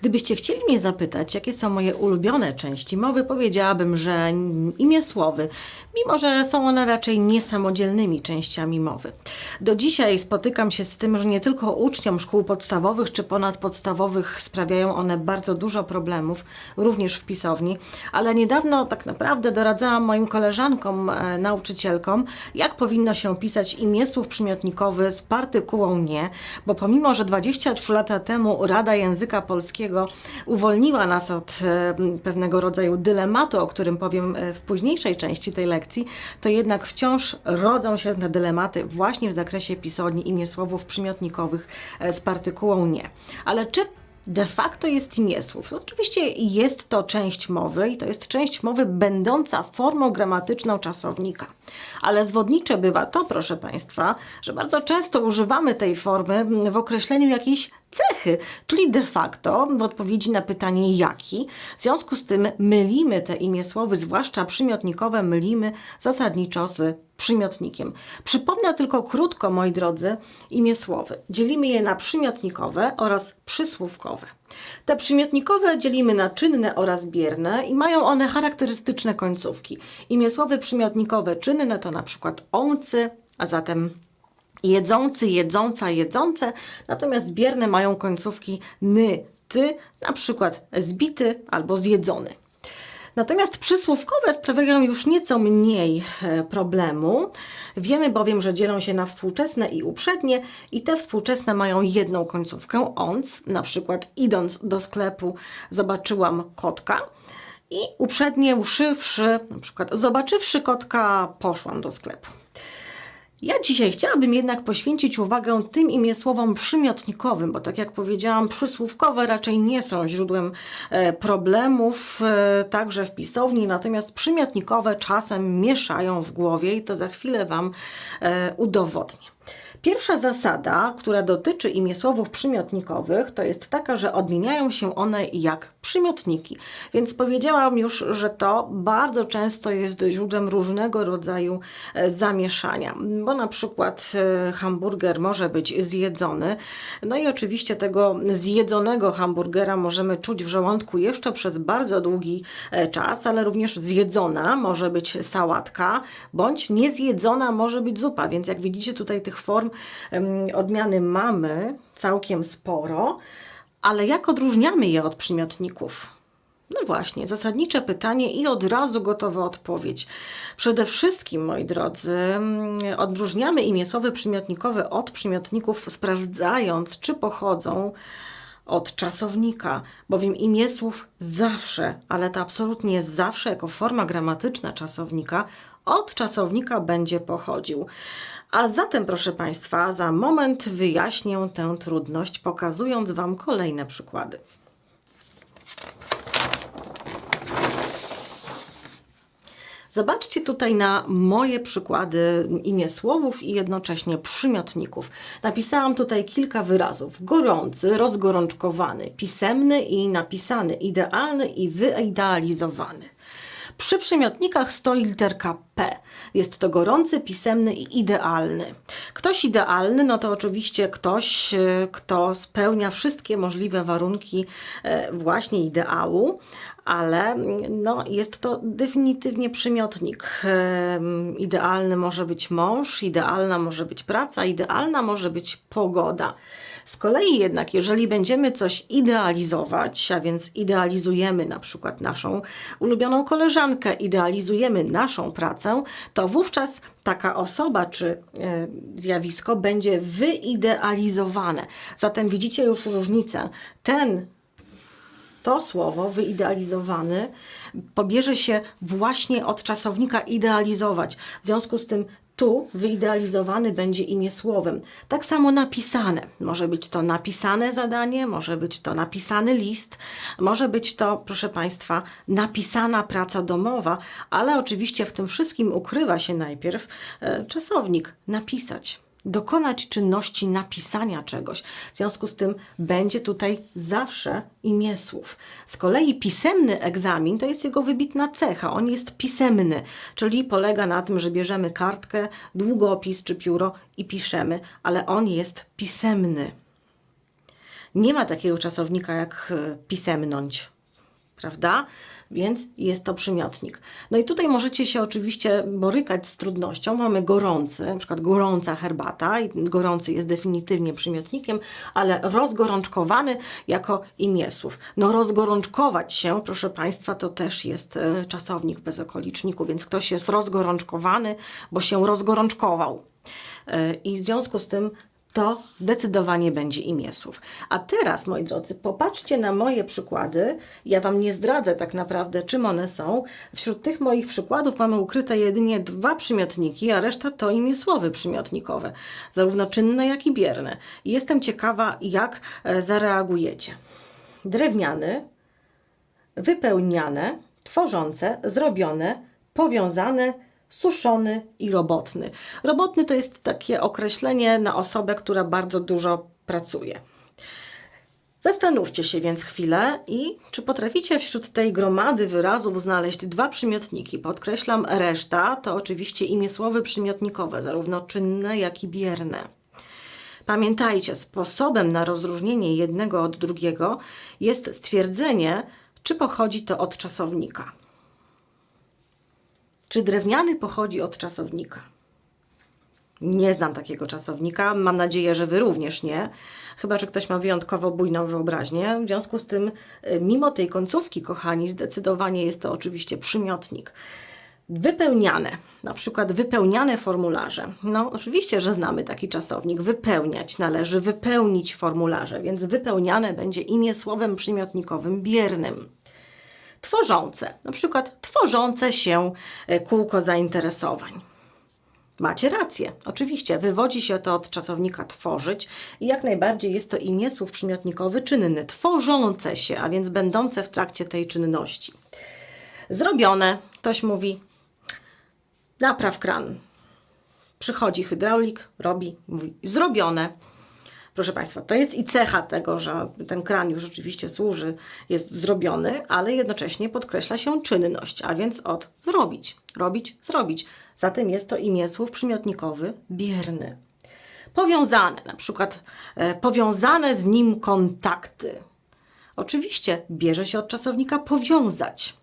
Gdybyście chcieli mnie zapytać, jakie są moje ulubione części mowy, powiedziałabym, że imię słowy, mimo że są one raczej niesamodzielnymi częściami mowy. Do dzisiaj spotykam się z tym, że nie tylko uczniom szkół podstawowych czy ponadpodstawowych sprawiają one bardzo dużo problemów, również w pisowni, ale niedawno tak naprawdę doradzałam moim koleżankom, e, nauczycielkom, jak powinno się pisać imię słów przymiotnikowy z partykułą nie, bo pomimo, że 23 lata temu Rada Języka Polskiego uwolniła nas od e, pewnego rodzaju dylematu, o którym powiem e, w późniejszej części tej lekcji, to jednak wciąż rodzą się te dylematy właśnie w zakresie pisowni imię słowów przymiotnikowych e, z partykułą nie. Ale czy de facto jest imię słów. Oczywiście jest to część mowy i to jest część mowy będąca formą gramatyczną czasownika. Ale zwodnicze bywa to, proszę Państwa, że bardzo często używamy tej formy w określeniu jakiejś cechy, czyli de facto w odpowiedzi na pytanie jaki. W związku z tym mylimy te imię słowy, zwłaszcza przymiotnikowe, mylimy zasadniczo z przymiotnikiem. Przypomnę tylko krótko, moi drodzy, imię słowy. Dzielimy je na przymiotnikowe oraz przysłówkowe. Te przymiotnikowe dzielimy na czynne oraz bierne i mają one charakterystyczne końcówki. Imię słowy przymiotnikowe czynne to na przykład oncy, a zatem jedzący, jedząca, jedzące, natomiast bierne mają końcówki ny, ty, na przykład zbity albo zjedzony. Natomiast przysłówkowe sprawiają już nieco mniej e, problemu. Wiemy bowiem, że dzielą się na współczesne i uprzednie i te współczesne mają jedną końcówkę ons, na przykład idąc do sklepu zobaczyłam kotka i uprzednie uszywszy, na przykład zobaczywszy kotka poszłam do sklepu. Ja dzisiaj chciałabym jednak poświęcić uwagę tym imiesłowom przymiotnikowym, bo tak jak powiedziałam, przysłówkowe raczej nie są źródłem e, problemów, e, także w pisowni, natomiast przymiotnikowe czasem mieszają w głowie i to za chwilę Wam e, udowodnię. Pierwsza zasada, która dotyczy imiesłowów przymiotnikowych, to jest taka, że odmieniają się one jak przymiotniki. Więc powiedziałam już, że to bardzo często jest źródłem różnego rodzaju e, zamieszania, bo na przykład e, hamburger może być zjedzony, no i oczywiście tego zjedzonego hamburgera możemy czuć w żołądku jeszcze przez bardzo długi e, czas, ale również zjedzona może być sałatka, bądź niezjedzona może być zupa, więc jak widzicie tutaj tych form odmiany mamy całkiem sporo, ale jak odróżniamy je od przymiotników? No właśnie, zasadnicze pytanie i od razu gotowa odpowiedź. Przede wszystkim, moi drodzy, odróżniamy imię słowy przymiotnikowe od przymiotników, sprawdzając, czy pochodzą od czasownika, bowiem imię słów zawsze, ale to absolutnie zawsze jako forma gramatyczna czasownika, od czasownika będzie pochodził. A zatem, proszę Państwa, za moment wyjaśnię tę trudność, pokazując Wam kolejne przykłady. Zobaczcie tutaj na moje przykłady imię słowów i jednocześnie przymiotników. Napisałam tutaj kilka wyrazów. Gorący, rozgorączkowany, pisemny i napisany, idealny i wyidealizowany. Przy przymiotnikach stoi literka P. Jest to gorący, pisemny i idealny. Ktoś idealny, no to oczywiście ktoś, e, kto spełnia wszystkie możliwe warunki e, właśnie ideału, ale no, jest to definitywnie przymiotnik. E, idealny może być mąż, idealna może być praca, idealna może być pogoda. Z kolei jednak, jeżeli będziemy coś idealizować, a więc idealizujemy na przykład naszą ulubioną koleżankę, idealizujemy naszą pracę, to wówczas taka osoba czy e, zjawisko będzie wyidealizowane. Zatem widzicie już różnicę. Ten to słowo wyidealizowany pobierze się właśnie od czasownika idealizować. W związku z tym tu wyidealizowany będzie imię słowem. Tak samo napisane. Może być to napisane zadanie, może być to napisany list, może być to, proszę Państwa, napisana praca domowa, ale oczywiście w tym wszystkim ukrywa się najpierw e, czasownik napisać dokonać czynności napisania czegoś. W związku z tym będzie tutaj zawsze imię słów. Z kolei pisemny egzamin to jest jego wybitna cecha. On jest pisemny, czyli polega na tym, że bierzemy kartkę, długopis czy pióro i piszemy, ale on jest pisemny. Nie ma takiego czasownika jak e, pisemnąć, prawda? Więc jest to przymiotnik. No i tutaj możecie się oczywiście borykać z trudnością. Mamy gorący, na przykład gorąca herbata i gorący jest definitywnie przymiotnikiem, ale rozgorączkowany jako imię słów. No rozgorączkować się, proszę Państwa, to też jest e, czasownik bez okoliczniku, więc ktoś jest rozgorączkowany, bo się rozgorączkował. E, I w związku z tym to zdecydowanie będzie imię słów. A teraz, moi drodzy, popatrzcie na moje przykłady. Ja Wam nie zdradzę tak naprawdę, czym one są. Wśród tych moich przykładów mamy ukryte jedynie dwa przymiotniki, a reszta to imię słowy przymiotnikowe, zarówno czynne, jak i bierne. Jestem ciekawa, jak e, zareagujecie. Drewniany, wypełniane, tworzące, zrobione, powiązane, suszony i robotny. Robotny to jest takie określenie na osobę, która bardzo dużo pracuje. Zastanówcie się więc chwilę i czy potraficie wśród tej gromady wyrazów znaleźć dwa przymiotniki. Podkreślam, reszta to oczywiście imię słowy przymiotnikowe, zarówno czynne, jak i bierne. Pamiętajcie, sposobem na rozróżnienie jednego od drugiego jest stwierdzenie, czy pochodzi to od czasownika. Czy drewniany pochodzi od czasownika? Nie znam takiego czasownika. Mam nadzieję, że Wy również nie. Chyba, że ktoś ma wyjątkowo bujną wyobraźnię. W związku z tym, y, mimo tej końcówki, kochani, zdecydowanie jest to oczywiście przymiotnik. Wypełniane, na przykład wypełniane formularze. No, oczywiście, że znamy taki czasownik. Wypełniać należy wypełnić formularze, więc wypełniane będzie imię słowem przymiotnikowym biernym tworzące, na przykład tworzące się e, kółko zainteresowań. Macie rację, oczywiście, wywodzi się to od czasownika tworzyć i jak najbardziej jest to imię słów przymiotnikowy czynny, tworzące się, a więc będące w trakcie tej czynności. Zrobione, ktoś mówi, napraw kran. Przychodzi hydraulik, robi, mówi, zrobione. Proszę Państwa, to jest i cecha tego, że ten kran już rzeczywiście służy, jest zrobiony, ale jednocześnie podkreśla się czynność, a więc od zrobić, robić, zrobić. Zatem jest to imię słów przymiotnikowy bierny. Powiązane, na przykład e, powiązane z nim kontakty. Oczywiście bierze się od czasownika powiązać.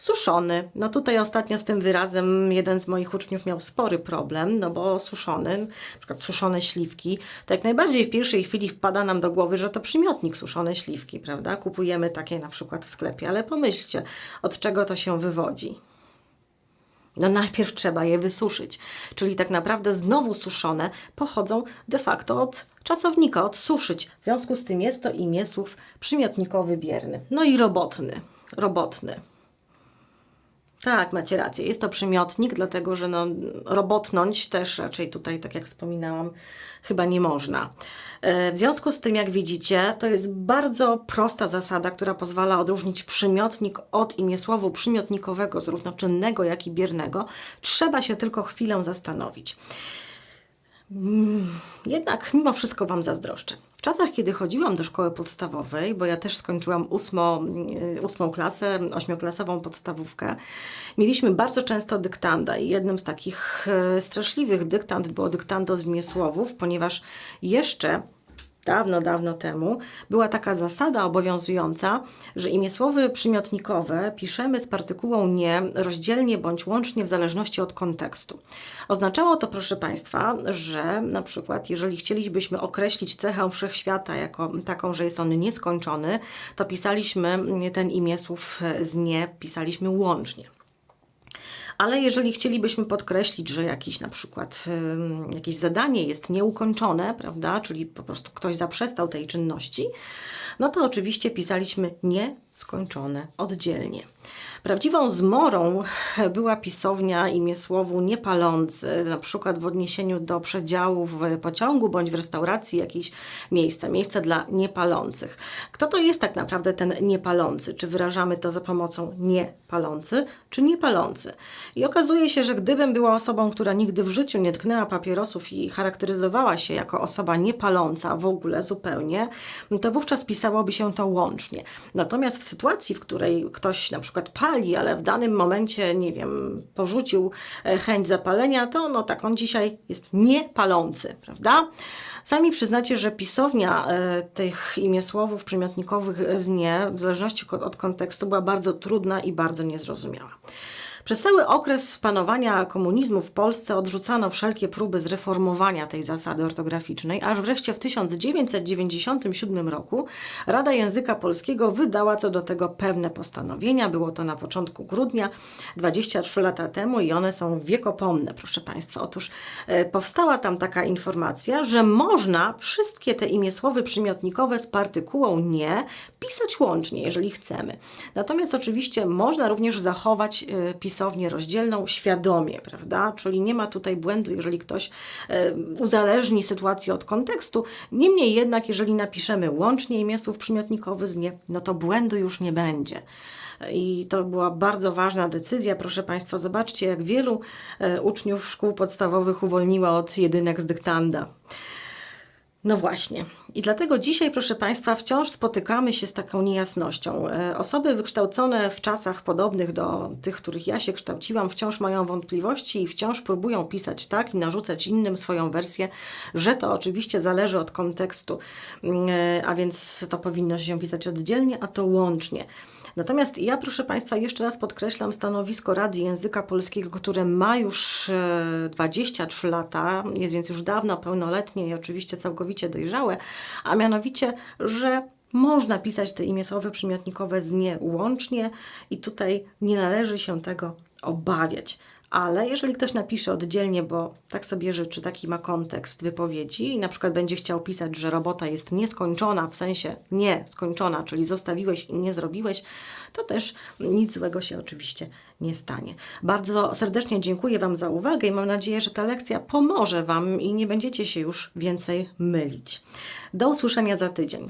Suszony. No tutaj ostatnio z tym wyrazem jeden z moich uczniów miał spory problem, no bo suszony, na przykład suszone śliwki, to jak najbardziej w pierwszej chwili wpada nam do głowy, że to przymiotnik suszone śliwki, prawda? Kupujemy takie na przykład w sklepie, ale pomyślcie, od czego to się wywodzi. No najpierw trzeba je wysuszyć, czyli tak naprawdę znowu suszone pochodzą de facto od czasownika, od suszyć. W związku z tym jest to imię słów przymiotnikowy bierny. No i robotny, robotny. Tak, macie rację. Jest to przymiotnik, dlatego że no, robotnąć też raczej tutaj, tak jak wspominałam, chyba nie można. E, w związku z tym, jak widzicie, to jest bardzo prosta zasada, która pozwala odróżnić przymiotnik od imiesłowu przymiotnikowego, zarówno jak i biernego. Trzeba się tylko chwilę zastanowić. Mm, jednak mimo wszystko Wam zazdroszczę. W czasach, kiedy chodziłam do szkoły podstawowej, bo ja też skończyłam ósmo, y, ósmą klasę, ośmioklasową podstawówkę, mieliśmy bardzo często dyktanda i jednym z takich y, straszliwych dyktand było dyktando z miesłowów, ponieważ jeszcze dawno, dawno temu była taka zasada obowiązująca, że imię słowy przymiotnikowe piszemy z partykułą nie rozdzielnie bądź łącznie w zależności od kontekstu. Oznaczało to, proszę Państwa, że na przykład jeżeli chcielibyśmy określić cechę wszechświata jako taką, że jest on nieskończony, to pisaliśmy ten imię słów z nie, pisaliśmy łącznie. Ale jeżeli chcielibyśmy podkreślić, że jakiś na przykład jakieś zadanie jest nieukończone, prawda, czyli po prostu ktoś zaprzestał tej czynności, no to oczywiście pisaliśmy nieskończone oddzielnie. Prawdziwą zmorą była pisownia imię słowu niepalący, na przykład w odniesieniu do przedziału w pociągu bądź w restauracji jakieś miejsce, miejsce dla niepalących. Kto to jest tak naprawdę ten niepalący? Czy wyrażamy to za pomocą niepalący, czy niepalący? I okazuje się, że gdybym była osobą, która nigdy w życiu nie tknęła papierosów i charakteryzowała się jako osoba niepaląca w ogóle zupełnie, to wówczas pisałoby się to łącznie. Natomiast w sytuacji, w której ktoś na przykład pali, ale w danym momencie, nie wiem, porzucił e, chęć zapalenia, to no tak, on dzisiaj jest niepalący, prawda? Sami przyznacie, że pisownia e, tych imiesłowów przymiotnikowych z nie, w zależności od kontekstu, była bardzo trudna i bardzo niezrozumiała. Przez cały okres panowania komunizmu w Polsce odrzucano wszelkie próby zreformowania tej zasady ortograficznej, aż wreszcie w 1997 roku Rada Języka Polskiego wydała co do tego pewne postanowienia. Było to na początku grudnia, 23 lata temu i one są wiekopomne, proszę Państwa. Otóż e, powstała tam taka informacja, że można wszystkie te imiesłowy przymiotnikowe z partykułą nie pisać łącznie, jeżeli chcemy. Natomiast oczywiście można również zachować e, rozdzielną świadomie, prawda? Czyli nie ma tutaj błędu, jeżeli ktoś e, uzależni sytuację od kontekstu. Niemniej jednak, jeżeli napiszemy łącznie imię słów przymiotnikowy z nie, no to błędu już nie będzie. I to była bardzo ważna decyzja. Proszę Państwa, zobaczcie, jak wielu e, uczniów szkół podstawowych uwolniła od jedynek z dyktanda. No właśnie. I dlatego dzisiaj, proszę Państwa, wciąż spotykamy się z taką niejasnością. E, Osoby wykształcone w czasach podobnych do tych, których ja się kształciłam, wciąż mają wątpliwości i wciąż próbują pisać tak i narzucać innym swoją wersję, że to oczywiście zależy od kontekstu, Mm, e, a więc to powinno się pisać oddzielnie, a to łącznie. Natomiast ja, proszę Państwa, jeszcze raz podkreślam stanowisko Rady Języka Polskiego, które ma już e, 23 lata, jest więc już dawno pełnoletnie i oczywiście całkowicie dojrzałe, a mianowicie, że można pisać te imiesłowe przymiotnikowe z nie łącznie i tutaj nie należy się tego obawiać. Ale jeżeli ktoś napisze oddzielnie, bo tak sobie życzy, taki ma kontekst wypowiedzi i na przykład będzie chciał pisać, że robota jest nieskończona, w sensie nieskończona, czyli zostawiłeś i nie zrobiłeś, to też nic złego się oczywiście nie stanie. Bardzo serdecznie dziękuję Wam za uwagę i mam nadzieję, że ta lekcja pomoże Wam i nie będziecie się już więcej mylić. Do usłyszenia za tydzień.